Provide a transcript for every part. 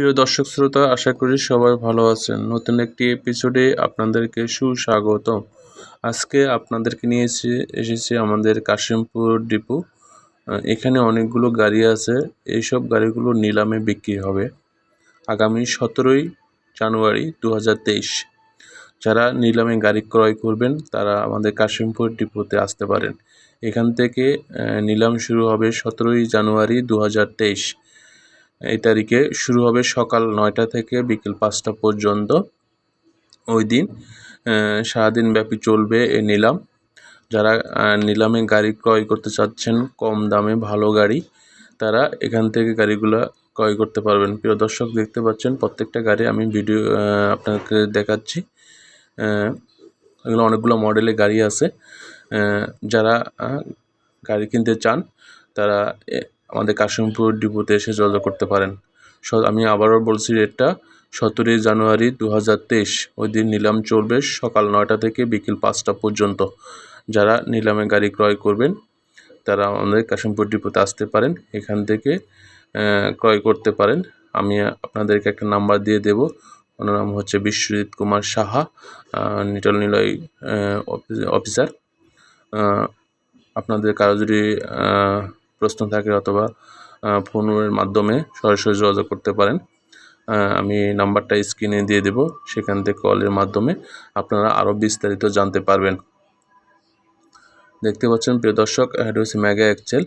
প্রিয় দর্শক শ্রোতা, আশা করি সবাই ভালো আছেন। নতুন একটি এপিসোডে আপনাদেরকে সুস্বাগতম আজকে আপনাদেরকে নিয়ে এসে এসেছি আমাদের কাশিমপুর ডিপো। এখানে অনেকগুলো গাড়ি আছে। এইসব গাড়িগুলো নিলামে বিক্রি হবে আগামী সতেরোই জানুয়ারি দু হাজার তেইশ। যারা নিলামে গাড়ি ক্রয় করবেন, তারা আমাদের কাশিমপুর ডিপোতে আসতে পারেন। এখান থেকে নিলাম শুরু হবে সতেরোই জানুয়ারি দু হাজার তেইশ। এই তারিখে শুরু হবে সকাল নয়টা থেকে বিকেল পাঁচটা পর্যন্ত। ওই দিন সারাদিন ব্যাপী চলবে এই নিলাম। যারা নিলামে গাড়ি ক্রয় করতে চাচ্ছেন, কম দামে ভালো গাড়ি, তারা এখান থেকে গাড়িগুলো ক্রয় করতে পারবেন। প্রিয় দর্শক, দেখতে পাচ্ছেন প্রত্যেকটা গাড়ি আমি ভিডিও আপনাকে দেখাচ্ছি। এগুলো অনেকগুলো মডেলের গাড়ি আছে। যারা গাড়ি কিনতে চান, তারা আমাদের কাশিমপুর ডিপোতে এসে যোগাযোগ করতে পারেন। আমি আবারও বলছি রেটটা, সতেরোই জানুয়ারি দু হাজার তেইশ। ওই দিন নিলাম চলবে সকাল নয়টা থেকে বিকেল পাঁচটা পর্যন্ত। যারা নিলামে গাড়ি ক্রয় করবেন, তারা আমাদের কাশিমপুর ডিপোতে আসতে পারেন। এখান থেকে ক্রয় করতে পারেন। আমি আপনাদেরকে একটা নাম্বার দিয়ে দেব। ওনার নাম হচ্ছে বিশ্বজিৎ কুমার সাহা নিটল নিলয় অফিসার। আপনাদের কারও যদি প্রশ্ন থাকে অথবা ফোনের মাধ্যমে সরাসরি যোগাযোগ করতে পারেন। আমি নাম্বারটা স্ক্রিনে দিয়ে দেব, সেখান থেকে কলের মাধ্যমে আপনারা আরও বিস্তারিত জানতে পারবেন। দেখতে পাচ্ছেন, প্রিয় দর্শক এটা হচ্ছে ম্যাগা এক্সেল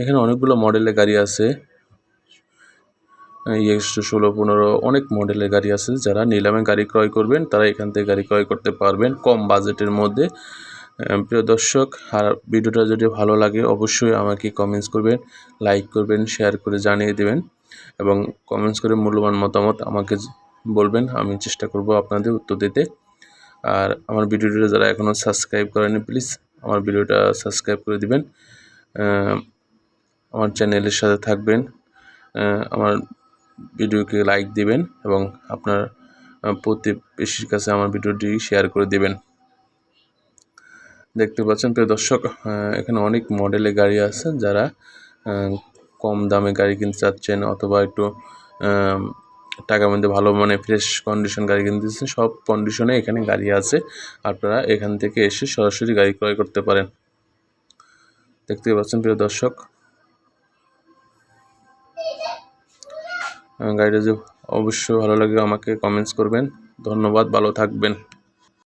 এখানে অনেকগুলো মডেলের গাড়ি আছে। একশো ষোলো পনেরো অনেক মডেলের গাড়ি আছে। যারা নিলামে গাড়ি ক্রয় করবেন, তারা এখান থেকে গাড়ি ক্রয় করতে পারবেন কম বাজেটের মধ্যে। প্রিয় দর্শক, আর ভিডিওটা যদি ভালো লাগে, অবশ্যই আমাকে কমেন্টস করবেন লাইক করবেন শেয়ার করে জানিয়ে দেবেন, এবং কমেন্টস করে মূল্যবান মতামত আমাকে বলবেন, আমি চেষ্টা করব আপনাদের উত্তর দিতে। আর আমার ভিডিওটা যারা এখনও সাবস্ক্রাইব করেনি প্লিজ আমার ভিডিওটা সাবস্ক্রাইব করে দিবেন। আমার চ্যানেলের সাথে থাকবেন আমার ভিডিওকে লাইক দিবেন, এবং আপনার প্রতিবেশীর কাছে আমার ভিডিওটি শেয়ার করে দিবেন। দেখতে পাচ্ছেন, প্রিয় দর্শক এখানে অনেক মডেলের গাড়ি আছে যারা কম দামে গাড়ি কিনতে চাচ্ছেন অথবা একটু টাকার মধ্যে ভালো মানে ফ্রেশ কন্ডিশন গাড়ি কিনতে চাচ্ছেন, সব কন্ডিশনে এখানে গাড়ি আছে। আপনারা এখান থেকে এসে সরাসরি গাড়ি ক্রয় করতে পারেন। দেখতে পাচ্ছেন, প্রিয় দর্শক গাড়িটা যে অবশ্যই ভালো লাগে আমাকে কমেন্টস করবেন। ধন্যবাদ, ভালো থাকবেন।